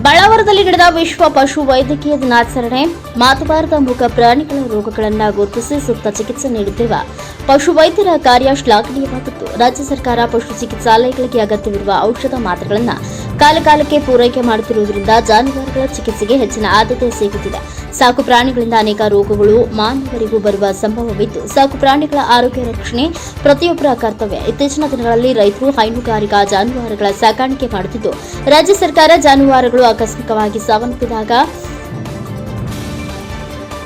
ಬಳ್ಳಾವರದಲ್ಲಿ ನಡೆದ ವಿಶ್ವ ಪಶು ವೈದ್ಯಕೀಯ ದಿನಾಚರಣೆ ಮಾತಬಾರದ ಮೂಕ ಪ್ರಾಣಿಗಳ ರೋಗಗಳನ್ನು ಗುರುತಿಸಿ ಸೂಕ್ತ ಚಿಕಿತ್ಸೆ ನೀಡುತ್ತಿರುವ ಪಶು ವೈದ್ಯರ ಕಾರ್ಯ ಶ್ಲಾಘನೀಯವಾಗಿತ್ತು ರಾಜ್ಯ ಸರ್ಕಾರ ಪಶು ಚಿಕಿತ್ಸಾಲಯಗಳಿಗೆ ಅಗತ್ಯವಿರುವ ಔಷಧ ಮಾತ್ರೆಗಳನ್ನು ಕಾಲಕಾಲಕ್ಕೆ ಪೂರೈಕೆ ಮಾಡುತ್ತಿರುವುದರಿಂದ ಜಾನುವಾರುಗಳ ಚಿಕಿತ್ಸೆಗೆ ಹೆಚ್ಚಿನ ಆದ್ಯತೆ ಸಿಗುತ್ತಿದೆ. ಸಾಕು ಪ್ರಾಣಿಗಳಿಂದ ಅನೇಕ ರೋಗಗಳು ಮಾನವರಿಗೂ ಬರುವ ಸಂಭವವಿದ್ದು ಸಾಕು ಪ್ರಾಣಿಗಳ ಆರೋಗ್ಯ ರಕ್ಷಣೆ ಪ್ರತಿಯೊಬ್ಬರ ಕರ್ತವ್ಯ. ಇತ್ತೀಚಿನ ದಿನಗಳಲ್ಲಿ ರೈತರು ಹೈನುಗಾರಿಕಾ ಜಾನುವಾರುಗಳ ಸಾಕಾಣಿಕೆ ಮಾಡುತ್ತಿದ್ದು, ರಾಜ್ಯ ಸರ್ಕಾರ ಜಾನುವಾರುಗಳು ಆಕಸ್ಮಿಕವಾಗಿ ಸಾವನ್ನಪ್ಪಿದಾಗ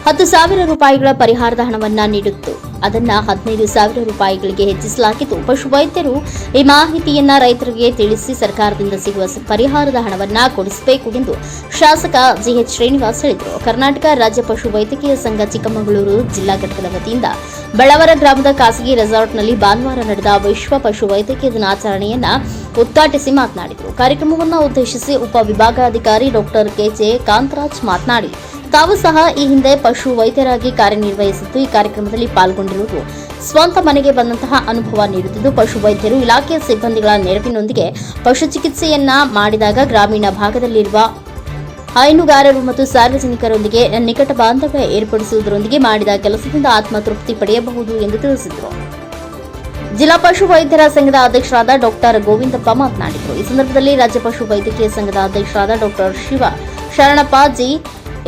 ಹತ್ತು ಸಾವಿರ ರೂಪಾಯಿಗಳ ಪರಿಹಾರದ ಹಣವನ್ನು ನೀಡಿತ್ತು. ಅದನ್ನ ಹದಿನೈದು ಸಾವಿರ ರೂಪಾಯಿಗಳಿಗೆ ಹೆಚ್ಚಿಸಲಾಗಿತ್ತು ಪಶು ವೈದ್ಯರು ಈ ಮಾಹಿತಿಯನ್ನ ರೈತರಿಗೆ ತಿಳಿಸಿ ಸರ್ಕಾರದಿಂದ ಸಿಗುವ ಪರಿಹಾರದ ಹಣವನ್ನು ಕೊಡಿಸಬೇಕು ಎಂದು ಶಾಸಕ ಜಿಎಚ್ ಶ್ರೀನಿವಾಸ್ ಹೇಳಿದರು. ಕರ್ನಾಟಕ ರಾಜ್ಯ ಪಶು ವೈದ್ಯಕೀಯ ಸಂಘ ಚಿಕ್ಕಮಗಳೂರು ಜಿಲ್ಲಾ ಘಟಕದ ವತಿಯಿಂದ ಬೆಳವರ ಗ್ರಾಮದ ಖಾಸಗಿ ರೆಸಾರ್ಟ್ನಲ್ಲಿ ಭಾನುವಾರ ನಡೆದ ವಿಶ್ವ ಪಶು ವೈದ್ಯಕೀಯ ದಿನಾಚರಣೆಯನ್ನ ಉದ್ಘಾಟಿಸಿ ಮಾತನಾಡಿದರು. ಕಾರ್ಯಕ್ರಮವನ್ನು ಉದ್ದೇಶಿಸಿ ಉಪವಿಭಾಗಾಧಿಕಾರಿ ಡಾಕ್ಟರ್ ಕೆಜೆ ಕಾಂತರಾಜ್ ಮಾತನಾಡಿ ತಾವು ಸಹ ಈ ಹಿಂದೆ ಪಶು ವೈದ್ಯರಾಗಿ ಕಾರ್ಯನಿರ್ವಹಿಸಿದ್ದು, ಈ ಕಾರ್ಯಕ್ರಮದಲ್ಲಿ ಪಾಲ್ಗೊಂಡಿರುವುದು ಸ್ವಂತ ಮನೆಗೆ ಬಂದಂತಹ ಅನುಭವ ನೀಡುತ್ತಿದ್ದು, ಪಶು ವೈದ್ಯರು ಇಲಾಖೆಯ ಸಿಬ್ಬಂದಿಗಳ ನೆರವಿನೊಂದಿಗೆ ಪಶು ಚಿಕಿತ್ಸೆಯನ್ನ ಮಾಡಿದಾಗ ಗ್ರಾಮೀಣ ಭಾಗದಲ್ಲಿರುವ ಹೈನುಗಾರರು ಮತ್ತು ಸಾರ್ವಜನಿಕರೊಂದಿಗೆ ನಿಕಟ ಬಾಂಧವ್ಯ ಏರ್ಪಡಿಸುವುದರೊಂದಿಗೆ ಮಾಡಿದ ಕೆಲಸದಿಂದ ಆತ್ಮತೃಪ್ತಿ ಪಡೆಯಬಹುದು ಎಂದು ತಿಳಿಸಿದರು. ಜಿಲ್ಲಾ ಪಶು ವೈದ್ಯರ ಸಂಘದ ಅಧ್ಯಕ್ಷರಾದ ಡಾಕ್ಟರ್ ಗೋವಿಂದಪ್ಪ ಮಾತನಾಡಿದರು. ಈ ಸಂದರ್ಭದಲ್ಲಿ ರಾಜ್ಯ ಪಶು ವೈದ್ಯಕೀಯ ಸಂಘದ ಅಧ್ಯಕ್ಷರಾದ ಡಾಕ್ಟರ್ ಶಿವ ಶರಣಪ್ಪ ಜಿ.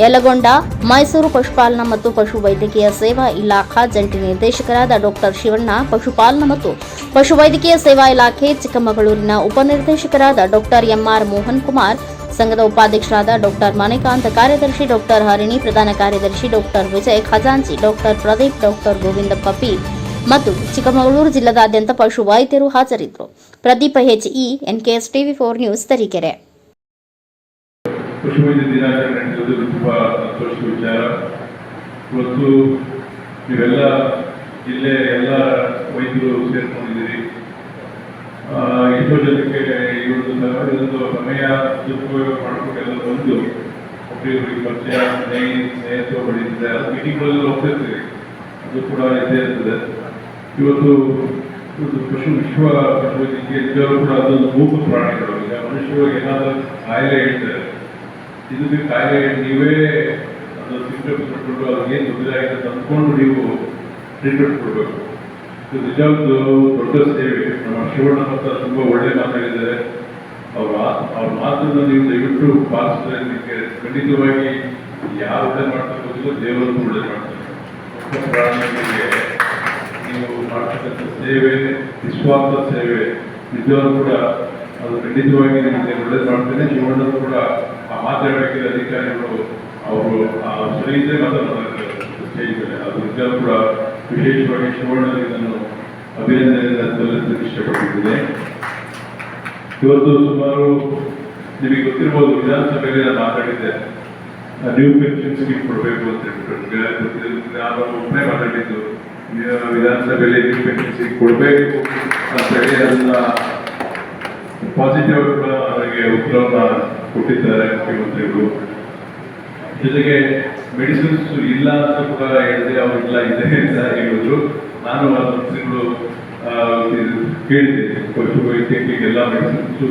ಯಲಗೊಂಡ ಮೈಸೂರು ಪಶುಪಾಲನಾ ಮತ್ತು ಪಶು ವೈದ್ಯಕೀಯ ಸೇವಾ ಇಲಾಖಾ ಜಂಟಿ ನಿರ್ದೇಶಕರಾದ ಡಾಕ್ಟರ್ ಶಿವಣ್ಣ, ಪಶುಪಾಲನಾ ಮತ್ತು ಪಶುವೈದ್ಯಕೀಯ ಸೇವಾ ಇಲಾಖೆ ಚಿಕ್ಕಮಗಳೂರಿನ ಉಪನಿರ್ದೇಶಕರಾದ doctor M R Mohan Kumar, ಸಂಘದ ಉಪಾಧ್ಯಕ್ಷರಾದ ಡಾಕ್ಟರ್ ಮಣಿಕಾಂತ, ಕಾರ್ಯದರ್ಶಿ ಡಾಕ್ಟರ್ ಹರಿಣಿ, ಪ್ರಧಾನ ಕಾರ್ಯದರ್ಶಿ ಡಾಕ್ಟರ್ ವಿಜಯ್ ಖಜಾಂಚಿ, doctor Pradeep, doctor Govindappa P ಮತ್ತು ಚಿಕ್ಕಮಗಳೂರು ಜಿಲ್ಲಾದಾದ್ಯಂತ ಪಶು ವೈದ್ಯರು ಹಾಜರಿದ್ದರು. Pradeep H E, NKS TV four news Tarikere. ಪಶುವೈದ್ಯ ದಿನಾಚರಣೆ ನಡೆಸೋದು ತುಂಬ ಸಂತೋಷದ ವಿಚಾರ. ಇವತ್ತು ನೀವೆಲ್ಲ ಜಿಲ್ಲೆ ಎಲ್ಲ ವೈದ್ಯರು ಸೇರ್ಕೊಂಡಿದ್ದೀರಿ. ಎಷ್ಟೋ ಜನಕ್ಕೆ ಸಹ ಇದೊಂದು ಸಮಯ ದುರುಪಯೋಗ ಮಾಡಿಕೊಂಡು ಎಲ್ಲ ಬಂದು ಒಬ್ಬರಿಗೊಬ್ಬರಿಗೆ ಪರಿಚಯ, ಸ್ನೇಹಿ ಸ್ನೇಹಿತರು ಪಡೆದಿದ್ದಾರೆ ಅದು ಮೀಟಿಂಗ್ಗಳಲ್ಲಿ ಹೋಗ್ತಿರ್ತೀರಿ. ಅದು ಕೂಡ ಇದ್ದೇ ಇರ್ತದೆ. ಇವತ್ತು ಒಂದು ಪಶು ವಿಶ್ವ ಪಶುವೈದ್ಯಕೀಯ ಎಲ್ಲರೂ ಕೂಡ ಅದೊಂದು ಮೂಕ ಪ್ರಾಣಿಗಳು. ಈಗ ಮನುಷ್ಯರು ಏನಾದರೂ ಕಾಯಿಲೆ ಹೇಳ್ತಾರೆ. ಇದಕ್ಕೆ ಕಾಯಿಲೆ ನೀವೇ ಅದು ಅವ್ರಿಗೆ ಏನು ತೊಂದರೆ ಆಗಿದೆ ಅಂತ ಅಂದ್ಕೊಂಡು ನೀವು ಟ್ರೀಟ್ಮೆಂಟ್ ಕೊಡಬೇಕು. ಇದು ನಿಜವಾಗ್ಲೂ ದೊಡ್ಡ ಸೇವೆ. ನಮ್ಮ ಶಿವಣ್ಣ ಮಾತ್ರ ತುಂಬ ಒಳ್ಳೆ ಮಾತಾಡಿದ್ದಾರೆ. ಅವ್ರ ಅವ್ರ ಮಾತನ್ನು ನೀವು ದಯವಿಟ್ಟು ಪಾಲಿಸಿದ್ರೆ ನಿಮಗೆ ಖಂಡಿತವಾಗಿ ಯಾರು ಒಳ್ಳೆ ಮಾಡ್ತಕ್ಕಂಥದ್ದು ದೇವರನ್ನು ಒಳ್ಳೆ ಮಾಡ್ತಾರೆ. ನೀವು ಮಾಡ್ತಕ್ಕಂಥ ಸೇವೆ, ನಿಸ್ವಾರ್ಥ ಸೇವೆ, ನಿಜವಾಗ್ಲೂ ಕೂಡ ಅದು ಖಂಡಿತವಾಗಿ ನಿಮಗೆ ಒಳ್ಳೇದು ಮಾಡ್ತೇನೆ ಶಿವಣ್ಣ ಕೂಡ ಆ ಮಾತಾಡಬೇಕಿದ್ದ ಅಧಿಕಾರಿಗಳು ಅವರು ಆ ಸರಿಯಿದ್ರೆ ಮಾತಾಡ್ತಾರೆ. ಅದು ನಿಜ ಕೂಡ ವಿಶೇಷವಾಗಿ ಶಿವಣ್ಣ ಇದನ್ನು ಅಭಿನಂದನೆಯಿಂದ ಸಲ್ಲಿಸಲಿಕ್ಕೆ ಇಷ್ಟಪಟ್ಟಿದ್ದೇನೆ. ಇವತ್ತು ಸುಮಾರು ನಿಮಗೆ ಗೊತ್ತಿರ್ಬೋದು ವಿಧಾನಸಭೆಯಲ್ಲಿ ನಾನು ಮಾತಾಡಿದ್ದೆ. ನ್ಯೂ ಪೆನ್ಷನ್ ಸ್ಕೀಮ್ ಕೊಡಬೇಕು ಅಂತ ಹೇಳ್ಬಿಟ್ಟು. ನಾನು ಒಬ್ಬನೇ ಮಾತಾಡಿದ್ದು. ವಿಧಾನ- ವಿಧಾನಸಭೆಯಲ್ಲಿ ನ್ಯೂ ಪೆನ್ಷನ್ ಸ್ಕೀಮ್ ಕೊಡಬೇಕು ಅಂತ ಹೇಳಿ ಅದನ್ನ ಪಾಸಿಟಿವ್ ಅವರಿಗೆ ಉತ್ತರವನ್ನ ಕೊಟ್ಟಿದ್ದಾರೆ ಮುಖ್ಯಮಂತ್ರಿಗಳು ಜೊತೆಗೆ ಮೆಡಿಸಿನ್ಸ್ ಇಲ್ಲ ಅಂತ ಕೂಡ ಹೇಳಿದೆ ಅವರಿಲ್ಲ ಇದೆ ಅಂತ ಹೇಳಿದ್ರು. ನಾನು ತಿಂಗಳು ಕೇಳಿದೆ ಪಶು ವೈದ್ಯಕೀಯ ಎಲ್ಲ ಮೆಡಿಸಿನ್ಸು